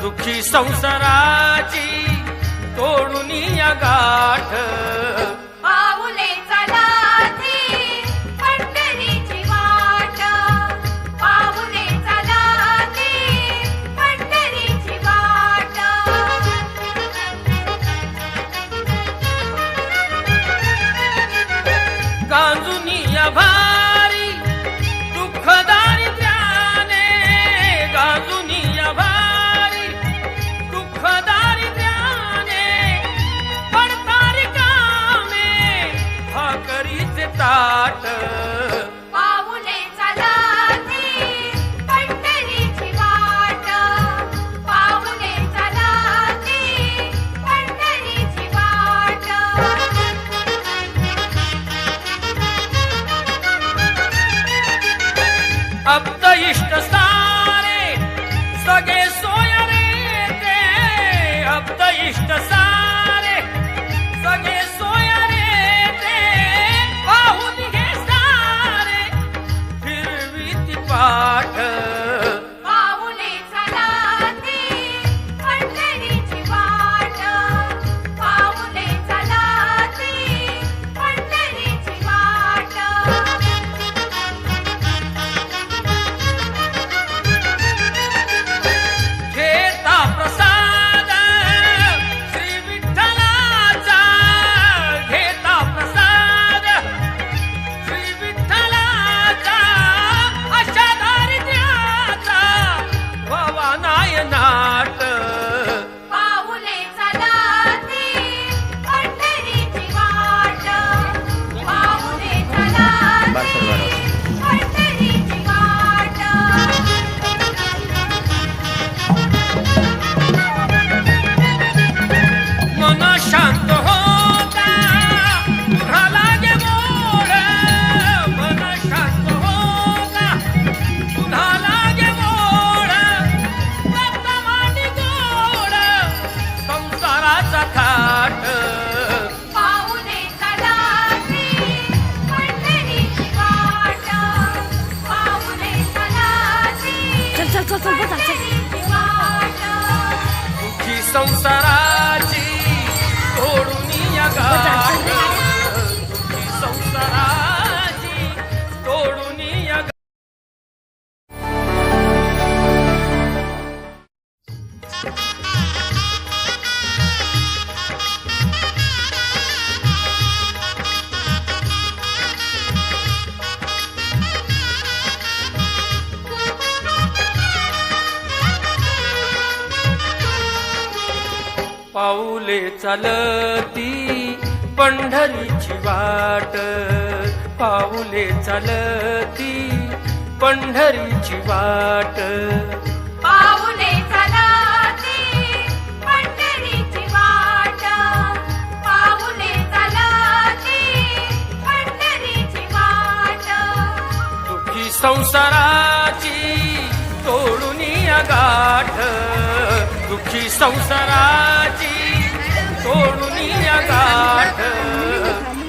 दुखी संसाराची तोडून गाठ. पंढरीची संसाराची तोडून या पाऊले चालती पंढरीची वाट. पाऊले चालती पंढरीची वाट. पाऊले दुःखी संसाराची तोडून गाठ. दुःखी संसाराची तोडून गाठ.